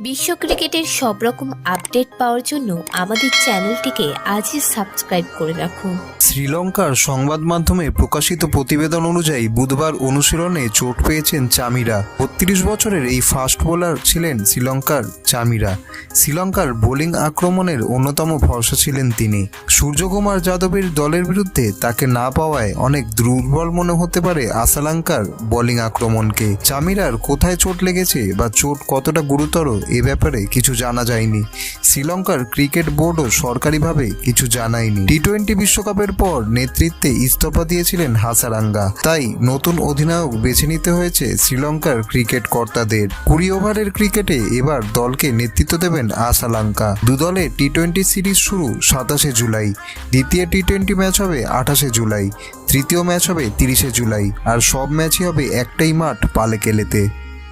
বিশ্ব ক্রিকেটের সব রকম আপডেট পাওয়ার জন্য আমাদের চ্যানেলটিকে আজই সাবস্ক্রাইব করে রাখুন শ্রীলঙ্কার সংবাদ মাধ্যমে প্রকাশিত প্রতিবেদন অনুযায়ী বুধবার অনুশীলনে চোট পেয়েছেন চামিরা। বত্রিশ বছরের এই ফাস্ট বোলার ছিলেন শ্রীলঙ্কার চামিরা। শ্রীলঙ্কার বোলিং আক্রমণের অন্যতম ভরসা ছিলেন তিনি। সূর্যকুমার যাদবের দলের বিরুদ্ধে তাকে না পাওয়ায় অনেক দুর্বল মনে হতে পারে আসালাঙ্কার বোলিং আক্রমণকে। চামিরার কোথায় চোট লেগেছে বা চোট কতটা গুরুতর এ ব্যাপারে কিছু জানা যায়নি। শ্রীলঙ্কার ক্রিকেট বোর্ডও সরকারিভাবে কিছু জানায়নি। টি টোয়েন্টি বিশ্বকাপের পর নেতৃত্বে ইস্তফা দিয়েছিলেন হাসারাঙ্গা। তাই নতুন অধিনায়ক বেছে নিতে হয়েছে শ্রীলঙ্কার ক্রিকেট কর্তাদের। কুড়ি ওভারের ক্রিকেটে এবার দলকে নেতৃত্ব দেবেন আসালাঙ্কা দুদলে টি টোয়েন্টি সিরিজ শুরু সাতাশে জুলাই। দ্বিতীয় টি টোয়েন্টি ম্যাচ হবে আঠাশে জুলাই। তৃতীয় ম্যাচ হবে তিরিশে জুলাই। আর সব ম্যাচই হবে একটাই মাঠ পালেকেলেতে।